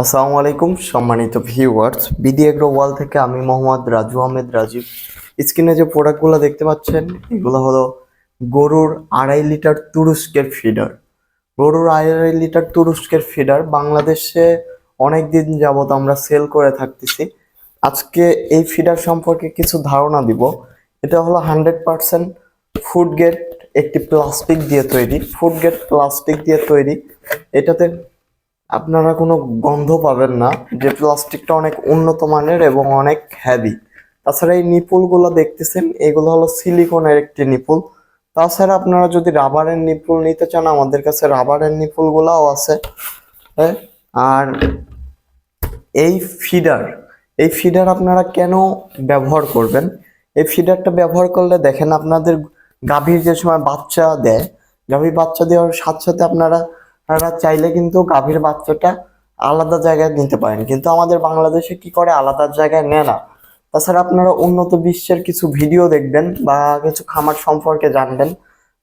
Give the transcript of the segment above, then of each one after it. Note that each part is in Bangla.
আসসালামু আলাইকুম, সম্মানিত ভিউয়ার্স বিডি এগ্রো ওয়াল থেকে আমি মোহাম্মদ রাজু আহমেদ রাজীব। স্ক্রিনে যে প্রোডাক্টগুলো দেখতে পাচ্ছেন, এগুলো হলো গরুর আড়াই লিটার তুরস্কের ফিডার গরুর আড়াই লিটার তুরস্কের ফিডার বাংলাদেশে অনেক দিন যাবত আমরা সেল করে থাকতেছি। আজকে এই ফিডার সম্পর্কে কিছু ধারণা দিব। এটা হলো হান্ড্রেড পার্সেন্ট ফুড গেট একটি প্লাস্টিক দিয়ে তৈরি। ফুড গেট প্লাস্টিক দিয়ে তৈরি। এটাতে আপনারা কোনো গন্ধ পাবেন না, যে প্লাস্টিকটা অনেক উন্নত মানের এবং অনেক হ্যাভি তাছাড়া এই নিপুলগুলো দেখতেছেন, এগুলো হলো সিলিকনের একটি নিপুল তাছাড়া আপনারা যদি রাবারের নিপুল নিতে চান, আমাদের কাছে রাবারের নিপুলগুলোও আছে। হ্যাঁ? আর এই ফিডার এই ফিডার আপনারা কেন ব্যবহার করবেন? এই ফিডারটা ব্যবহার করলে দেখেন আপনাদের গাভীর যে সময় বাচ্চা দেয়, গাভীর বাচ্চা দেওয়ার সাথে সাথে আপনারা আপনারা চাইলে কিন্তু গাভীর বাচ্চাটা আলাদা জায়গায় নিতে পারেন। কিন্তু আমাদের বাংলাদেশে কি করে? আলাদা জায়গায় নেয় না। তাছাড়া আপনারা উন্নত বিশ্বের কিছু ভিডিও দেখবেন বা কিছু খামার সম্পর্কে জানবেন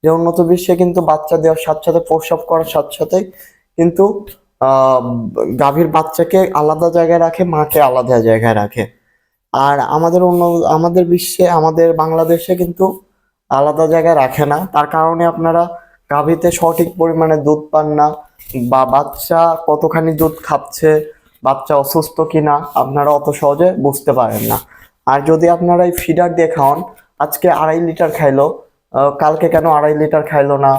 যে উন্নত বিশ্বে কিন্তু বাচ্চা দেওয়ার সাথে সাথে, প্রসব করার সাথে সাথে কিন্তু গাভীর বাচ্চাকে আলাদা জায়গায় রাখে, মাকে আলাদা জায়গায় রাখে। আর আমাদের অন্য, আমাদের বিশ্বে, আমাদের বাংলাদেশে কিন্তু আলাদা জায়গায় রাখে না। তার কারণে আপনারা গাভীতে সঠিক পরিমাণে দুধ পান না বা বাচ্চা কতখানি দুধ খাচ্ছে, বাচ্চা অসুস্থ কিনা, আপনারা অত সহজে বুঝতে পারেন না। আর যদি আপনারা এই ফিডার দিয়ে খাওয়ান, আজকে আড়াই লিটার খাইলো কালকে কেন আড়াই লিটার খাইলো না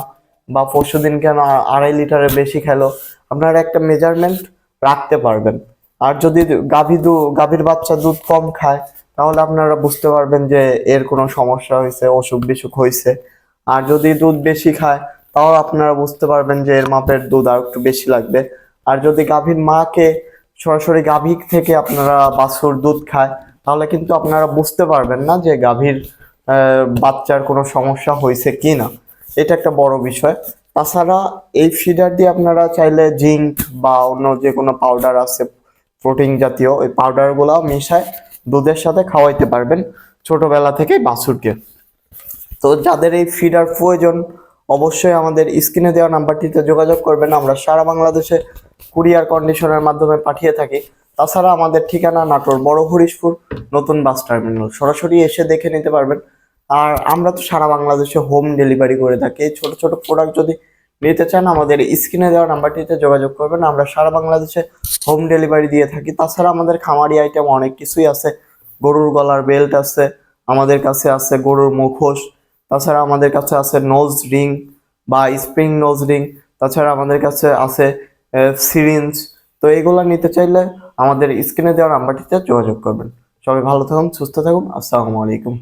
বা পরশু দিন কেন আড়াই লিটারের বেশি খাইলো, আপনারা একটা মেজারমেন্ট রাখতে পারবেন। আর যদি গাভী দু গাভীর বাচ্চা দুধ কম খায়, তাহলে আপনারা বুঝতে পারবেন যে এর কোনো সমস্যা হয়েছে অসুখ বিসুখ হয়েছে। আর যদি দুধ বেশি খায়, তাও আপনারা বুঝতে পারবেন যে এর মাপের দুধ আর একটু বেশি লাগবে। আর যদি গাভীর মাকে সরাসরি গাভী থেকে আপনারা বাছুর দুধ খায়, তাহলে কিন্তু আপনারা বুঝতে পারবেন না যে গাভীর বাচ্চার কোনো সমস্যা হয়েছে কি না এটা একটা বড় বিষয়। তাছাড়া এই ফিডার দিয়ে আপনারা চাইলে জিঙ্ক বা অন্য যে কোনো পাউডার আছে প্রোটিন জাতীয়, ওই পাউডারগুলো মিশায় দুধের সাথে খাওয়াইতে পারবেন ছোটবেলা থেকে বাছুরকে। তো যাদের এই ফিডার প্রয়োজন, অবশ্যই আমাদের স্ক্রিনে দেওয়া নাম্বারটিতে যোগাযোগ করবেন। আমরা সারা বাংলাদেশে কুরিয়ার কন্ডিশনের মাধ্যমে পাঠিয়ে থাকি। তাছাড়া আমাদের ঠিকানা নাটোর বড় হরিশপুর, নতুন বাস টার্মিনাল। সরাসরি এসে দেখে নিতে পারবেন। আর আমরা তো সারা বাংলাদেশে হোম ডেলিভারি করে থাকি। এই ছোটো ছোটো প্রোডাক্ট যদি নিতে চান, আমাদের স্ক্রিনে দেওয়া নাম্বারটিতে যোগাযোগ করবেন। আমরা সারা বাংলাদেশে হোম ডেলিভারি দিয়ে থাকি। তাছাড়া আমাদের খামারি আইটেম অনেক কিছুই আছে। গরুর গলার বেল্ট আছে, আমাদের কাছে আছে গরুর মুখোশ তাছাড়া আমাদের কাছে আছে নোজ রিং বা স্প্রিং নোজ রিং তাছাড়া আমাদের কাছে আছে সিরিঞ্জ তো এগুলো নিতে চাইলে আমাদের স্ক্রিনে দেওয়া নাম্বারটিতে যোগাযোগ করবেন। সবাই ভালো থাকুন, সুস্থ থাকুন। আসসালামু আলাইকুম।